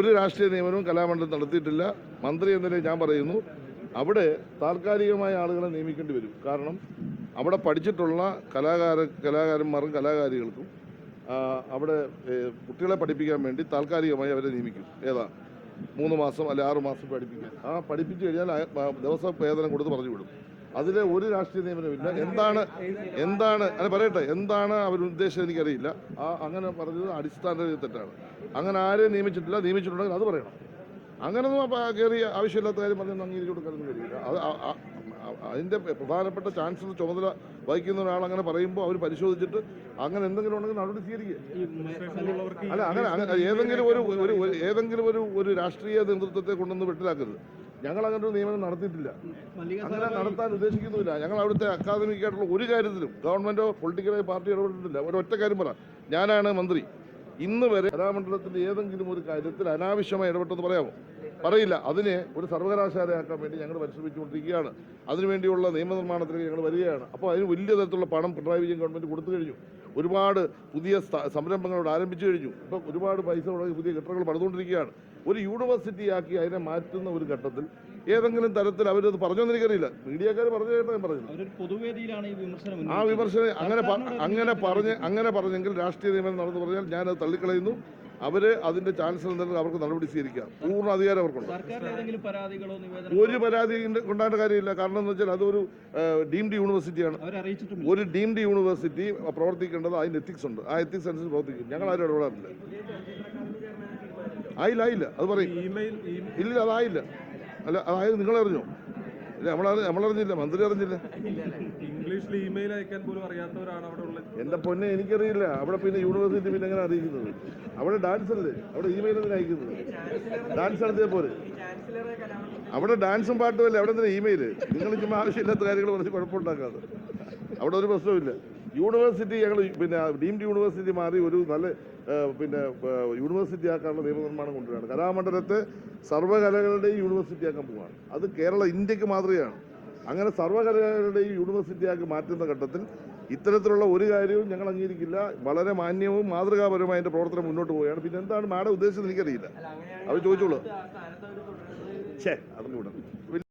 ഒരു രാഷ്ട്രീയ നിയമനവും കലാമണ്ഡലം നടത്തിയിട്ടില്ല. മന്ത്രി എന്നതിനെ ഞാൻ പറയുന്നു. അവിടെ താൽക്കാലികമായ ആളുകളെ നിയമിക്കേണ്ടി വരും. കാരണം അവിടെ പഠിച്ചിട്ടുള്ള കലാകാര കലാകാരന്മാർക്കും കലാകാരികൾക്കും അവിടെ കുട്ടികളെ പഠിപ്പിക്കാൻ വേണ്ടി താൽക്കാലികമായി അവരെ നിയമിക്കും. ഏതാ? മൂന്ന് മാസം അല്ലെ ആറ് മാസം പഠിപ്പിക്കാൻ. ആ പഠിപ്പിച്ചു കഴിഞ്ഞാൽ ദിവസം വേതനം കൊടുത്ത് പറഞ്ഞു വിടും. അതിലെ ഒരു രാഷ്ട്രീയ നിയമനമില്ല എന്താണ് എന്താണ് അല്ല പറയട്ടെ എന്താണ് അവർ ഉദ്ദേശിച്ചത് എനിക്കറിയില്ല. ആ അങ്ങനെ പറഞ്ഞത് അടിസ്ഥാന തെറ്റാണ്. അങ്ങനെ ആരെയും നിയമിച്ചിട്ടില്ല നിയമിച്ചിട്ടുണ്ടെങ്കിൽ അത് പറയണം. അങ്ങനൊന്നും അപ്പൊ കയറി ആവശ്യമില്ലാത്ത കാര്യം പറഞ്ഞൊന്നും അംഗീകരിച്ചു കൊടുക്കാനൊന്നും കഴിയില്ല. അത് അതിന്റെ പ്രധാനപ്പെട്ട ചാൻസലർ ചുമതല വഹിക്കുന്ന ഒരാൾ അങ്ങനെ പറയുമ്പോൾ അവർ പരിശോധിച്ചിട്ട് അങ്ങനെ എന്തെങ്കിലും ഉണ്ടെങ്കിൽ നടപടി സ്വീകരിക്കുക. അല്ല അങ്ങനെ അങ്ങനെ ഏതെങ്കിലും ഒരു ഒരു- ഏതെങ്കിലും ഒരു ഒരു രാഷ്ട്രീയ നേതൃത്വത്തെ കൊണ്ടൊന്ന് വെട്ടിലാക്കരുത്. ഞങ്ങൾ അങ്ങനെ ഒരു നിയമനം നടത്തിയിട്ടില്ല. അങ്ങനെ നടത്താൻ ഉദ്ദേശിക്കുന്നുമില്ല. ഞങ്ങൾ അവിടുത്തെ അക്കാദമിക് ആയിട്ടുള്ള ഒരു കാര്യത്തിലും ഗവൺമെന്റോ പൊളിറ്റിക്കലോ പാർട്ടി ഇടപെട്ടിട്ടില്ല. ഒരു ഒറ്റ കാര്യം പറ. ഞാനാണ് മന്ത്രി. ഇന്ന് വരെ കലാമണ്ഡലത്തിന്റെ ഏതെങ്കിലും ഒരു കാര്യത്തിൽ അനാവശ്യമായി ഇടപെട്ടെന്ന് പറയാമോ? പറയില്ല. അതിനെ ഒരു സർവകലാശാലയാക്കാൻ വേണ്ടി ഞങ്ങൾ പരിശ്രമിച്ചുകൊണ്ടിരിക്കുകയാണ്. അതിനുവേണ്ടിയുള്ള നിയമനിർമ്മാണത്തിലേക്ക് ഞങ്ങൾ വരികയാണ്. അപ്പോൾ അതിന് വലിയ തരത്തിലുള്ള പണം പിണറായി വിജയൻ ഗവൺമെന്റ് കൊടുത്തു കഴിഞ്ഞു. ഒരുപാട് പുതിയ സംരംഭങ്ങളോട് ആരംഭിച്ചു കഴിഞ്ഞു. ഇപ്പം ഒരുപാട് പൈസ മുടക്കി പുതിയ കെട്ടിടങ്ങൾ പണിതുകൊണ്ടിരിക്കുകയാണ്. ഒരു യൂണിവേഴ്സിറ്റി ആക്കി അതിനെ മാറ്റുന്ന ഒരു ഘട്ടത്തിൽ ഏതെങ്കിലും തരത്തിൽ അവരത് പറഞ്ഞോന്ന് എനിക്കറിയില്ല മീഡിയക്കാർ പറഞ്ഞു കേട്ടോ ഞാൻ പറഞ്ഞു ആ വിമർശനം അങ്ങനെ അങ്ങനെ പറഞ്ഞ് അങ്ങനെ പറഞ്ഞെങ്കിൽ രാഷ്ട്രീയ നിയമനം നടന്നു പറഞ്ഞാൽ ഞാനത് തള്ളിക്കളയുന്നു. അവർ അതിന്റെ ചാൻസ് ഉണ്ടെങ്കിൽ അവർക്ക് നടപടി സ്വീകരിക്കാം. പൂർണ അധികാരം അവർക്കുണ്ട്. സർക്കാരിന് ഏതെങ്കിലും പരാതികളോ നിവേദനങ്ങളോ? ഒരു പരാതി ഉണ്ടാകേണ്ട കാര്യമില്ല. കാരണം എന്ന് വെച്ചാൽ അതൊരു ഡീംഡ് യൂണിവേഴ്സിറ്റിയാണ് ഒരു ഡീംഡ് യൂണിവേഴ്സിറ്റി പ്രവർത്തിക്കേണ്ടത് അതിന് എത്തിക്സ് ഉണ്ട്. ആ എത്തിക്സ് അനുസരിച്ച് പ്രവർത്തിക്കും. ഞങ്ങൾ ആരും ഇടപെടാറില്ല. ആയില്ല ആയില്ല. അത് പറയും. ഇമെയിൽ ഇല്ല അതായില്ല. അല്ല അതായത് നിങ്ങളറിഞ്ഞോ നമ്മളറി നമ്മളറിഞ്ഞില്ല മന്ത്രി അറിഞ്ഞില്ല. ഇംഗ്ലീഷിൽ ഇമെയിൽ അയക്കാൻ പോലും അറിയാത്തവരാണ് അവിടെ ഉള്ളത്. എന്റെ പൊന്നെ എനിക്കറിയില്ല. അവിടെ പിന്നെ യൂണിവേഴ്സിറ്റി പിന്നെ എങ്ങനെ അറിയിക്കുന്നത്? അവിടെ ഡാൻസ് അല്ലേ? അവിടെ ഇമെയിൽ എന്തിനാ അയക്കുന്നത്? ഡാൻസ് നടത്തിയ പോലെ അവിടെ ഡാൻസും പാട്ടും അല്ലേ? അവിടെ എന്തിനാ ഇമെയിൽ നിങ്ങൾ ചുമ്മാ ആവശ്യമില്ലാത്ത കാര്യങ്ങൾ പറഞ്ഞ് കുഴപ്പമുണ്ടാക്കാതെ. അവിടെ ഒരു പ്രശ്നമില്ല യൂണിവേഴ്സിറ്റി ഞങ്ങൾ പിന്നെ ഡീംഡ് യൂണിവേഴ്സിറ്റി മാറി ഒരു നല്ല പിന്നെ യൂണിവേഴ്സിറ്റി ആക്കാനുള്ള നിയമനിർമ്മാണം കൊണ്ടുവരാണ് കലാമണ്ഡലത്തെ സർവകലകളുടെയും യൂണിവേഴ്സിറ്റി ആക്കാൻ പോവുകയാണ്. അത് കേരള ഇന്ത്യയ്ക്ക് മാതൃകയാണ്. അങ്ങനെ സർവകലകളുടെയും യൂണിവേഴ്സിറ്റി ആക്കി മാറ്റുന്ന ഘട്ടത്തിൽ ഇത്തരത്തിലുള്ള ഒരു കാര്യവും ഞങ്ങൾ അംഗീകരിക്കില്ല. വളരെ മാന്യവും മാതൃകാപരമായ അതിന്റെ പ്രവർത്തനം മുന്നോട്ട് പോവുകയാണ്. പിന്നെ എന്താണ് മാഡം ഉദ്ദേശിച്ചത്? എനിക്കറിയില്ല. അവർ ചോദിച്ചോളൂ. ഛേ അതും വിടണം